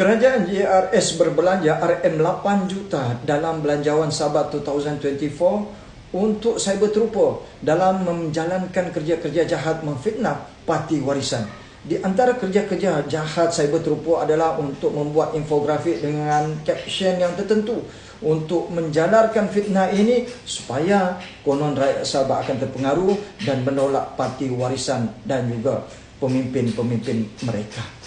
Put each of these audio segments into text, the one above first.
Kerajaan JRS berbelanja RM8 juta dalam belanjawan Sabah 2024 untuk cyber trooper dalam menjalankan kerja-kerja jahat memfitnah parti warisan. Di antara kerja-kerja jahat cyber trooper adalah untuk membuat infografik dengan caption yang tertentu untuk menjalarkan fitnah ini supaya konon rakyat Sabah akan terpengaruh dan menolak parti warisan dan juga pemimpin-pemimpin mereka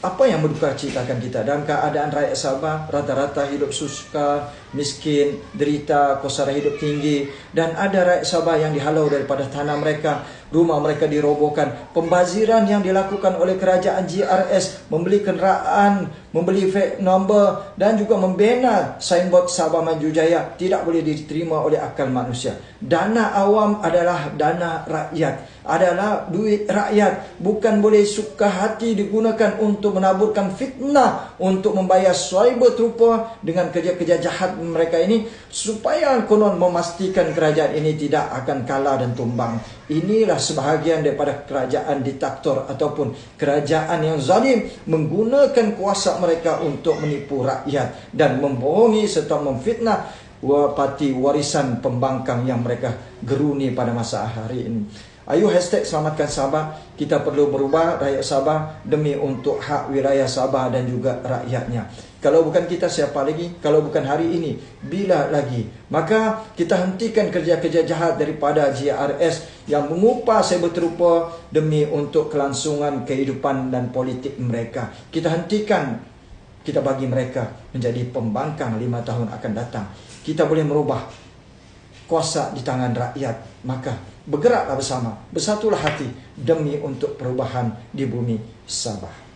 apa yang berduka citakan kita? Dalam keadaan rakyat Sabah rata-rata hidup suka, miskin, derita, kosara hidup tinggi. Dan ada rakyat Sabah yang dihalau daripada tanah mereka, rumah mereka dirobohkan, pembaziran yang dilakukan oleh kerajaan GRS membeli kenderaan, membeli fake number dan juga membina signboard Sabah Maju Jaya tidak boleh diterima oleh akal manusia. Dana awam adalah dana rakyat. Adalah duit rakyat. Bukan boleh suka hati digunakan untuk menaburkan fitnah untuk membayar cyber trooper dengan kerja-kerja jahat mereka ini supaya konon memastikan kerajaan ini tidak akan kalah dan tumbang inilah sebahagian daripada kerajaan diktator ataupun kerajaan yang zalim menggunakan kuasa mereka untuk menipu rakyat dan membohongi serta memfitnah parti warisan pembangkang yang mereka geruni pada masa hari ini Ayo hashtag selamatkan Sabah. Kita perlu berubah rakyat Sabah demi untuk hak wilayah Sabah dan juga rakyatnya. Kalau bukan kita siapa lagi? Kalau bukan hari ini, bila lagi? Maka kita hentikan kerja-kerja jahat daripada GRS yang mengupah cyber trooper demi untuk kelangsungan kehidupan dan politik mereka. Kita hentikan kita bagi mereka menjadi pembangkang lima tahun akan datang. Kita boleh merubah kuasa di tangan rakyat. Maka bergeraklah bersama, bersatulah hati demi untuk perubahan di bumi Sabah.